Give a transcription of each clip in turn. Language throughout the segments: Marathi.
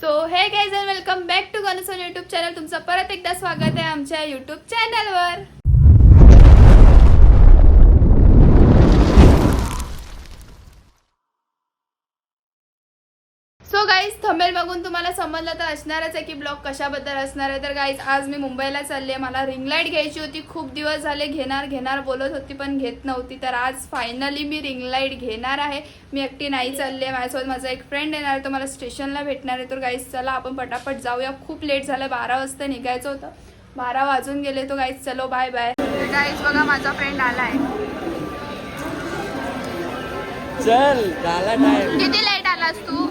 So hey guys and welcome back to Gansan YouTube channel तुमचं परत एकदा स्वागत आहे आमच्या युट्यूब चॅनलवर सो गाईज थंबेल बघून तुम्हाला समजलं तर असणारच आहे की ब्लॉग कशाबद्दल असणार आहे. तर गाईज आज मी मुंबईला चालली मला रिंग लाइट घ्यायची होती. खूप दिवस झाले घेणार घेणार बोलत होती पण घेत नव्हती. तर आज फायनली मी रिंग लाइट घेणार आहे. मी एकटी नाही चालली माझ्यासोबत माझा एक फ्रेंड येणार आहे. तो मला स्टेशनला भेटणार आहे. तर गाईज चला आपण पटापट जाऊया. खूप लेट झालं. बारा वाजता निघायचं होतं. बारा वाजून गेले. तो गाईज चलो बाय बाय गाईज बघा माझा फ्रेंड आला आहे चल किती लेट आलास तू?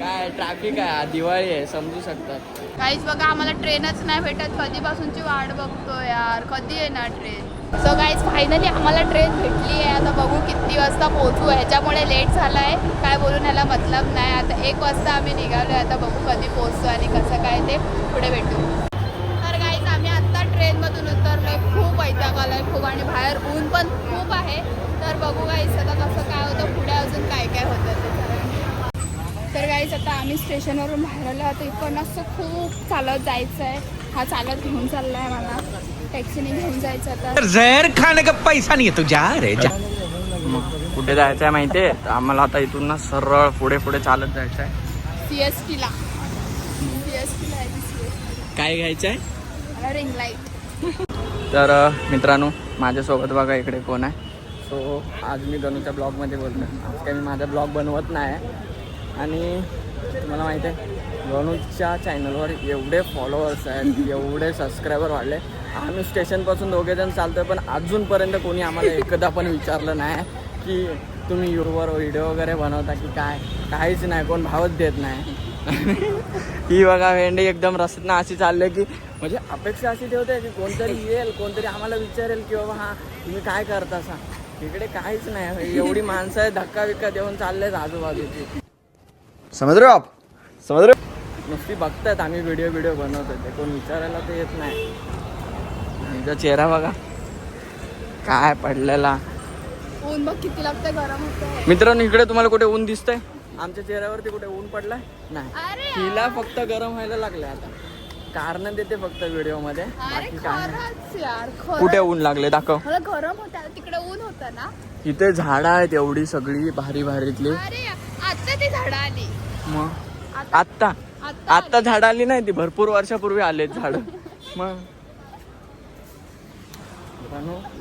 काय ट्रॅफिक आहे? दिवाळी आहे समजू शकतात. काहीच बघा आम्हाला ट्रेनच नाही भेटत. कधीपासूनची वाट बघतो यार. कधी येणार ट्रेन सो गाईज फायनली आम्हाला ट्रेन भेटली आहे. आता बघू किती वाजता पोहोचू. ह्याच्यामुळे लेट झाला आहे काय बोलून ह्याला मतलब नाही. आता एक वाजता आम्ही निघालो आता बघू कधी पोहोचतो आणि कसं काय ते पुढे भेटू. तर गाईज आम्ही आत्ता ट्रेनमधून उतरलो खूप वैताग आलाय. खूप आणि बाहेर ऊन पण खूप आहे. तर बघू गाईज आता कसं काय होतं. पुढे अजून काय काय होतं ते. तर गाईज आता आम्ही स्टेशनवरून बाहेर आलो. आता इकडून असं खूप चालत जायचं आहे हा चालत घेऊन चालला आहे मला टॅक्सीने घेऊन जायचं आता. जहर खाने का पैसा नहीं है तू जा रे जा. मग कुठे जायचं आहे माहिती आहे आम्हाला आता इथून ना सरळ पुढे पुढे चालत जायचं आहे सी एस टीला सी एस टीला आहे सी काय घ्यायचं आहे मला रिंग लाइट तर अ, मित्रांनो माझ्यासोबत बघा इकडे कोण आहे. सो आज मी गणूच्या ब्लॉगमध्ये बोलतो आज काही मी माझा ब्लॉग बनवत नाही. आणि तुम्हाला माहिती आहे गणूच्या चॅनलवर एवढे फॉलोअर्स आहेत एवढे सबस्क्रायबर वाढले. आम्ही स्टेशनपासून दोघे जण चालतोय पण अजूनपर्यंत कोणी आम्हाला एकदा पण विचारलं नाही की तुम्ही युट्यूबवर व्हिडिओ वगैरे बनवता की काय? काहीच नाही कोण भावच देत नाही. ही बघा भेंडी एकदम रस्त्यानं अशी चालले की म्हणजे अपेक्षा अशी ठेवते की कोणतरी येईल कोणतरी आम्हाला विचारेल की बाबा हा तुम्ही काय करता सा इकडे काहीच नाही एवढी माणसं आहे धक्का बिक्का देऊन चाललेत आजूबाजूची. समझ रहे हो आप. समझ रहे नुसती बघतात आम्ही व्हिडिओ व्हिडिओ बनवतो ते कोण विचारायला तर येत नाही. हिचा चेहरा बघा. काय पडलेला. ऊन बघ किती लागतं गरम होतं मित्रांनो इकडे तुम्हाला कुठे ऊन दिसतंय? आमच्या चेहऱ्यावरती कुठे ऊन पडलाय? नाही. अरे हिला फक्त गरम व्हायला लागले आता. कारण देते फक्त व्हिडिओमध्ये अरे बाकी काय नाही. खरंच यार खरंच. कुठे ऊन लागले दाखव. मला गरम होतं तिकडे ऊन होतं ना. इथे झाडं आहेत एवढी सगळी भारी भारीतली अरे आता ती झाडं आली. मग? आता आत्ता? आता आत्ता झाड आली नाही ती भरपूर वर्षापूर्वी आलेत झाड. मग?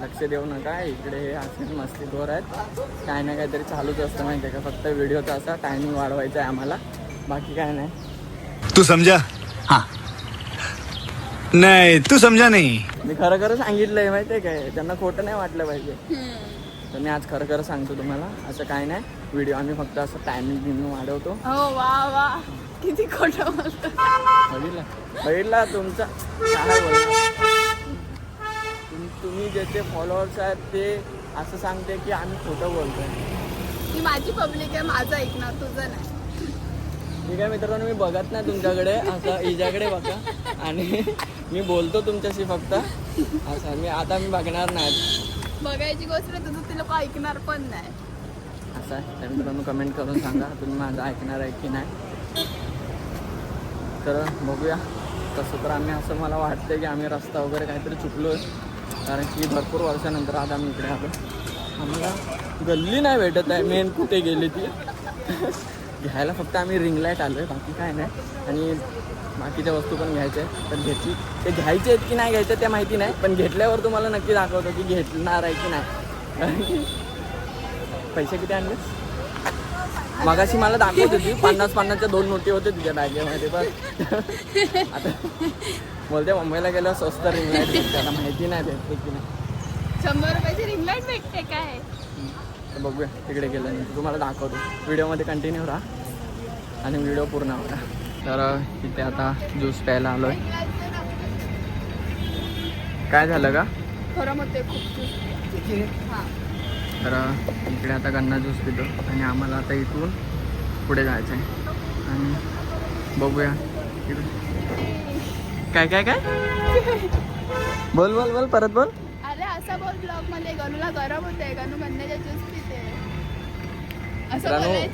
लक्ष देऊ नका इकडे हे असेच मस्ती दोर आहेत. काय ना काहीतरी चालूच असतं माहिती आहे का? फक्त व्हिडिओचा असा टायमिंग वाढवायचा आहे आम्हाला. बाकी काय नाही. तू समझा हाँ. नहीं तू समझा नहीं. मी खरं खरं सांगितलंय माहिती आहे काय? त्यांना खोटं नाही वाटलं पाहिजे. तर मी आज खरं खरं सांगतो तुम्हाला. असं काय नाही. व्हिडिओ आम्ही फक्त असं टायमिंग बिमिंग वाढवतो. हो वा वा. किती खोटं बोलतो बघितलं? बघितला तुमचा? काय बोलणार तुम- तुम्ही ज्याचे फॉलोअर्स आहेत ते असं सांगते की आम्ही खोटं बोलतोय. ती माझी पब्लिक आहे माझं ऐकणार तुझं नाही. ठीक आहे मित्रांनो मी बघत नाही तुमच्याकडे. असं हिच्याकडे बघा. आणि मी बोलतो तुमच्याशी फक्त. असं मी आता मी बघणार नाही. बघायची गोष्ट तुझं ती लोक ऐकणार पण नाही. असं आहे. तर मित्रांनो कमेंट करून सांगा तुम्ही माझं ऐकणार आहे की नाही. तर बघूया तसं तर आम्ही असं मला वाटतं की आम्ही रस्ता वगैरे काहीतरी चुकलो आहे कारण की भरपूर वर्षानंतर आज आम्ही इकडे आलो आम्हाला गल्ली नाही भेटत आहे. मेन कुठे गेली ती? घ्यायला फक्त आम्ही रिंग लाइट आलो आहे बाकी काय नाही. आणि बाकीच्या वस्तू पण घ्यायच्या आहेत. तर घेतली. ते घ्यायचे आहेत की नाही घ्यायचं ते माहिती नाही. पण घेतल्यावर तुम्हाला नक्की दाखवतो की घेतणार आहे की नाही. कारण की पैसे किती आणले? मगाशी मला दाखवत होती पन्नास पन्नासच्या दोन नोटी होते तुझ्या बॅगेमध्ये पण आता बोलते मुंबईला गेल्यावर स्वस्त रिंग लाइट त्याला माहिती नाही भेटते की नाही शंभर रुपयाची रिंग लाइट भेटते काय? बघूया तिकडे गेल्यानंतर तुम्हाला दाखवतो. व्हिडिओमध्ये कंटिन्यू राहा. आणि व्हिडिओ पूर्ण होता तर इथे आता ज्यूस प्यायला आलोय. काय झालं का खरं म्हणते खूप. हा. तर इकडे आता गन्ना ज्यूस पितो आणि आम्हाला आता इथून पुढे जायचं आहे आणि बघूया. काय काय काय? बोल बोल बोल परत बोल. अरे असं बोल ब्लॉगमध्ये गणूला गरम होते गणू गन्याच्या ज्यूस पिते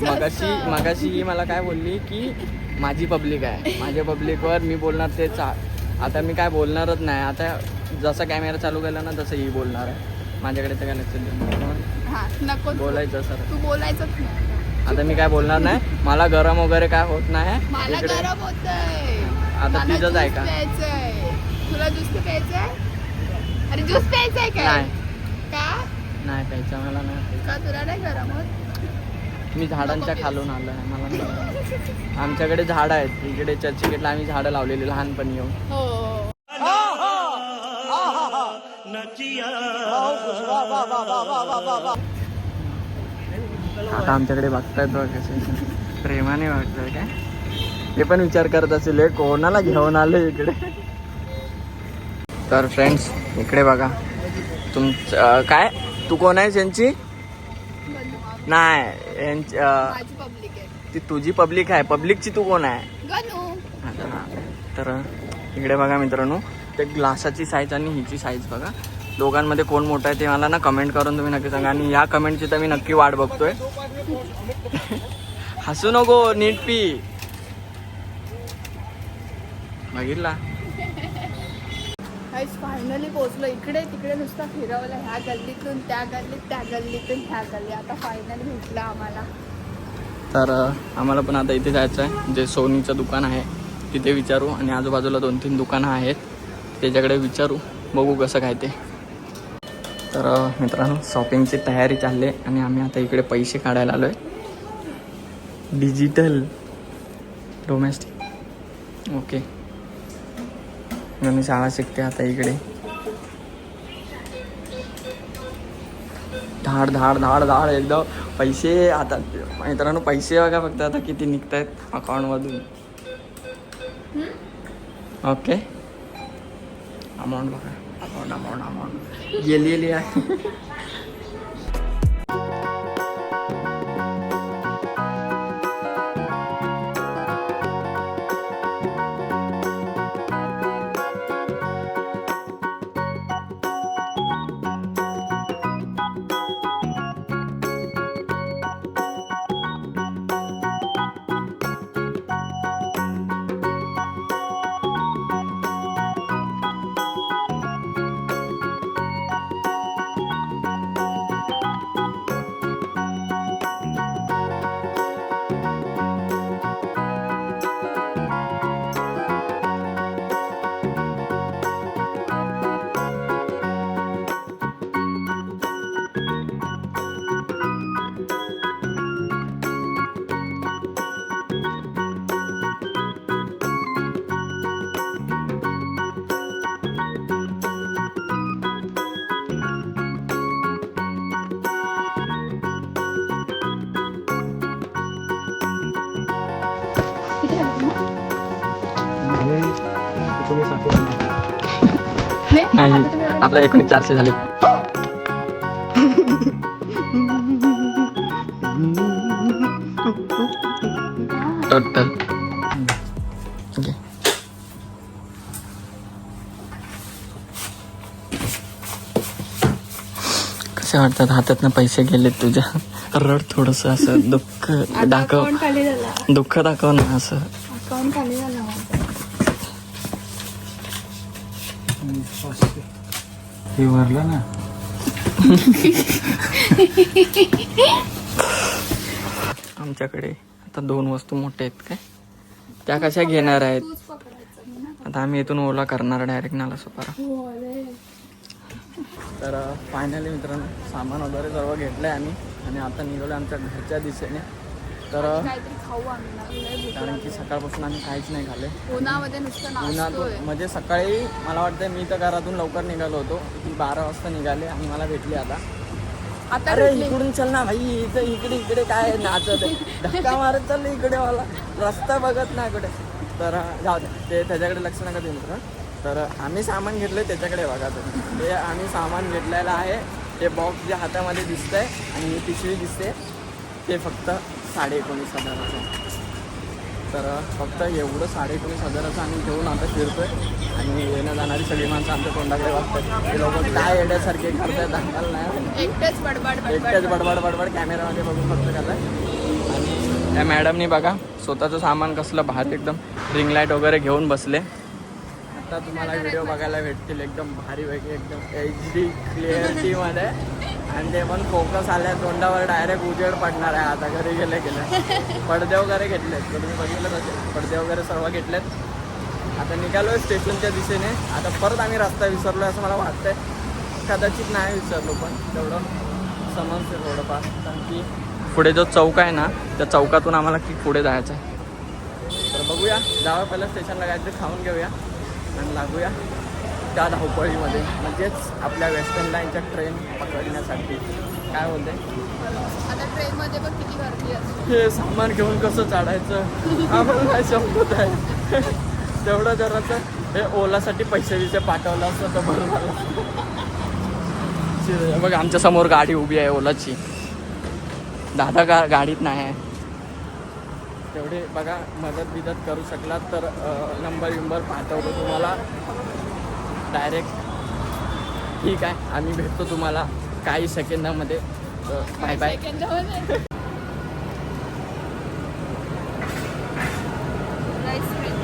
मगाशी. मगाशी ही मला काय बोलली की माझी पब्लिक आहे. माझ्या पब्लिकवर मी बोलणार ते चा आता मी काय बोलणारच नाही. आता जसा कॅमेरा चालू केला ना तसं ही बोलणार आहे. माझ्याकडे तर काय लक्ष. हा नको तू- बोलायचं सर. तू बोलायचंच नाही. आता मी काय बोलणार नाही? मला गरम वगैरे काय होत नाही. मला इकडे. गरम होतंय. आता मला तुझंच आहे का? प्यायचंय. तुला ज्यूस प्यायचंय? अरे ज्यूस प्यायचंय काय? नाही. का? नाही प्यायचं मला नाही. का तुला नाही गरम होत? मी झाडांच्या खालून आलो आहे मला नाही. आमच्याकडे झाड आहेत. इकडे चर्चगेटला आम्ही झाडं लावलेली लहानपणी येऊन. हो. आता आमच्याकडे बघतायत बघ कसे. प्रेमाने वाटतंय काय? ते पण विचार करत असेल कोणाला घेऊन आले इकडे? तर फ्रेंड्स इकडे बघा. तुमचं अं, काय? तू कोण आहेस यांची? नाही यांची ती तुझी पब्लिक आहे. पब्लिकची तू कोण आहे? गणू. तर इकडे बघा मित्रांनो. ते ग्लासाची साईज आणि हिची साईज बघा. दोघांमध्ये कोण मोठं आहे ते मला ना कमेंट करून तुम्ही नक्की सांगा. आणि या कमेंटची तर मी नक्की वाट बघतोय. हसू नको नीट पी बघितला फायनली पोहोचलो. इकडे तिकडे नुसतं फिरवलं. ह्या गल्लीतून त्या गल्लीत त्या गल्लीतून ह्या गल्ली आता फायनली भेटलं आम्हाला. तर आम्हाला पण आता इथे जायचं आहे जे सोनीचं दुकान आहे तिथे विचारू. आणि आजूबाजूला दोन तीन दुकानं आहेत. त्याच्याकडे विचारू. बघू कसं काय ते. तर मित्रांनो शॉपिंगची तयारी चालली आहे आणि आम्ही आता इकडे पैसे काढायला आलो आहे डिजिटल डोमेस्टिक ओके मी शाळा शिकते आता इकडे. धाड धाड धाड धाड एकदम पैसे आता मित्रांनो पैसे बघा फक्त आता किती निघत आहेत अकाउंटमधून ओके अमाऊंट बघा अमाऊंट अमाऊंट अमाऊंट गेली गेली आहे आपल्या एकोणीस चारशे झाले. टोटल कसे वाटतात? हातातनं पैसे गेले तुझ्या? रड थोडस असं दुःख दाखव. दुःख दाखव ना असं. ते भरलं ना. आमच्याकडे आता दोन वस्तू मोठ्या आहेत काय? त्या कशा घेणार आहेत? आता आम्ही इथून ओला करणार डायरेक्ट नाला सुपारा तर फायनली मित्रांनो सामान वगैरे सर्व घेतलंय आम्ही. आणि आता निघालो आमच्या घरच्या दिशेने. तर काहीतरी खाऊ आम्ही कारण की सकाळपासून आम्ही काहीच नाही खाल्ले. उन्हामध्ये नुसतं म्हणजे सकाळी मला वाटतं मी तर घरातून लवकर निघालो होतो. की बारा वाजता निघाले आणि मला भेटली आता. आता अरे. इकडून चल ना भाई इथं इकडे इकडे काय नाचत आहे? धक्का मारत चाललं इकडे मला. रस्ता बघत ना इकडे. तर जाऊ दे. ते त्याच्याकडे लक्ष नका देऊ मित्र. तर आम्ही सामान घेतलंय त्याच्याकडे बघा तुम्ही. ते आम्ही सामान घेतलेलं आहे. ते बॉक्स जे हातामध्ये दिसतंय आणि पिशवी दिसते. ते फक्त साडे एकोणीस हजाराचं. आहे. तर फक्त एवढं साडे एकोणीस हजाराचं आम्ही घेऊन आता फिरतोय. आणि येणं जाणारी सगळी माणसं आमच्या तोंडाकडे बघतात. ते लोक काय येण्यासारखे करतायत दाखवायला नाही एकटेच बडबड बडबड. कॅमेरामध्ये बघून फक्त करताय. आणि त्या मॅडमनी बघा स्वतःचं सामान कसलं भारी एकदम रिंग लाइट वगैरे घेऊन बसले. आता तुम्हाला व्हिडिओ बघायला भेटतील. एकदम भारी वेगळी एकदम एच डी क्लिअरिटीमध्ये आणि ते पण फोकस आल्या तोंडावर डायरेक्ट उजेड पडणार आहे. आता घरी गेले गेले. पडदे वगैरे घेतलेत. तर तुम्ही बघितलं असेल पडदे वगैरे सर्व घेतलेत. आता निघालो आहे स्टेशनच्या दिशेने. आता परत आम्ही रस्ता विसरलो असं मला वाटतंय. कदाचित नाही विसरलो पण. तेवढं समजते थोडंफार. कारण की पुढे जो चौक आहे ना त्या चौकातून आम्हाला की पुढे जायचं आहे तर बघूया. जावं पहिलं स्टेशनला काहीतरी खाऊन घेऊया. आणि लागूया. त्या धावपळीमध्ये. म्हणजेच आपल्या वेस्टर्न लाईनच्या ट्रेन पकडण्यासाठी. काय बोलते? आता ट्रेनमध्ये पण किती गर्दी असते. हे सामान घेऊन कसं चाडायचं आम्हाला काय समजत आहे. तेवढं जराचं हे ओलासाठी पैसे बिसे पाठवलं असतं तर बरं झालं. बघ आमच्यासमोर गाडी उभी आहे ओलाची. दादा गा गाडीत नाही आहे. तेवढे बघा मदत बिदत करू शकलात तर नंबर विंबर पाठवतो तुम्हाला. डायरेक्ट ठीक आहे आम्ही भेटतो तुम्हाला काही सेकंदामध्ये. बाय बाय सेकंदामध्ये. Rice bread.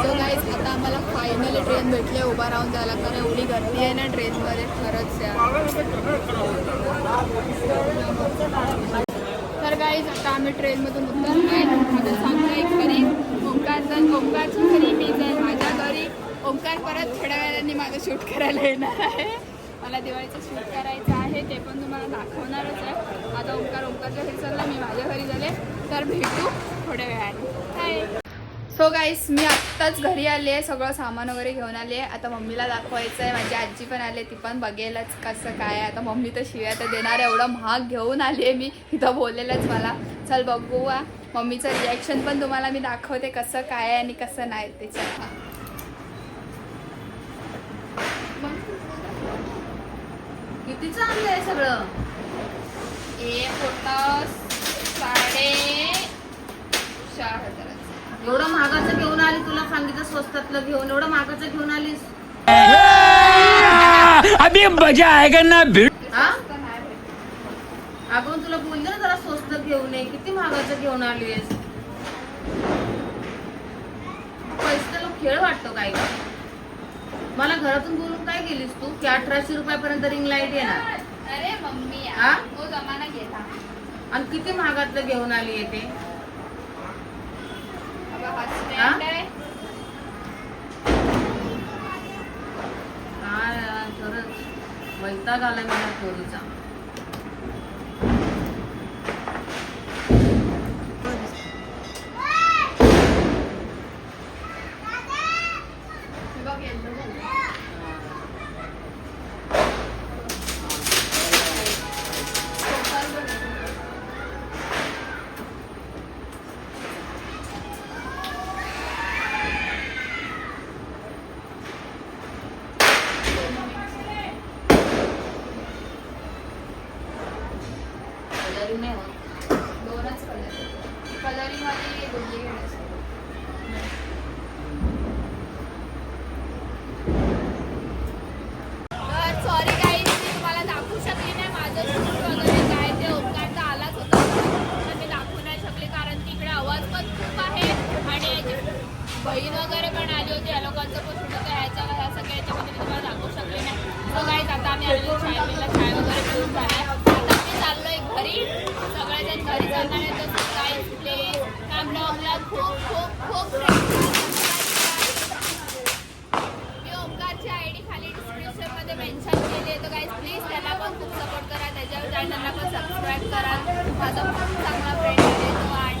So guys, आता आम्हाला फायनली ट्रेन भेटली उभा राहून कारण एवढी गर्दी आहे ना ट्रेनमध्ये खरंच या तर काहीच आता आम्ही ट्रेनमधून उतरलोय. आता सांगतोय घरी ओंकारचं ओंकारच्या घरी मी जाईल माझ्या घरी. ओंकार परत थोड्या वेळाने माझं शूट करायला येणार आहे. मला दिवाळीचं शूट करायचं आहे ते पण तुम्हाला दाखवणारच आहे. आता ओंकार ओंकारच्या घरी चालला मी माझ्या घरी झाले. तर भेटू थोड्या वेळाने. हाय हो सो गाईस मी आत्ताच घरी आले आहे सगळं सामान वगैरे घेऊन आले आहे आता मम्मीला दाखवायचं आहे माझी आजी पण आले ती पण बघेलच कसं काय आता मम्मी तर शिव्या तर देणार आहे. एवढं महाग घेऊन आली आहे मी. इथं बोललेलंच मला. चल बघूया. मम्मीचं रिॲक्शन पण तुम्हाला मी दाखवते कसं काय आहे आणि कसं नाही ते. चल किती चांगलं आहे सगळं? हे होतं साडे चार हजार. एवढं महागाचं घेऊन आली तुला सांगितलं स्वस्तातलं घेऊन एवढं महागाचं घेऊन आलीस. अभी मजा आएगा ना भिड़ हा. अगं तुला बोलले ना जरा स्वस्त घेऊन ये किती महागाचं घेऊन आलीस? पैसे लोक खेळ वाटतो काय मला घरातून बोलून काय गेलीस तू? की अठराशे रुपयापर्यंत रिंग लाइट येणार? अरे मम्मी हा? तो जमाना गेला. आणि किती महागातलं घेऊन आली येते अगं हा हा? stand आहे काय यार, खरंच वैताग आला मी चोरीचा च्या आय डी खाली डिस्क्रिप्शनमध्ये मेन्शन केले तर गाईज प्लीज त्याला पण खूप सपोर्ट करा. त्याच्या चॅनलला पण सबस्क्राईब करा. माझा खूप चांगला फ्रेंड आहे तो आणि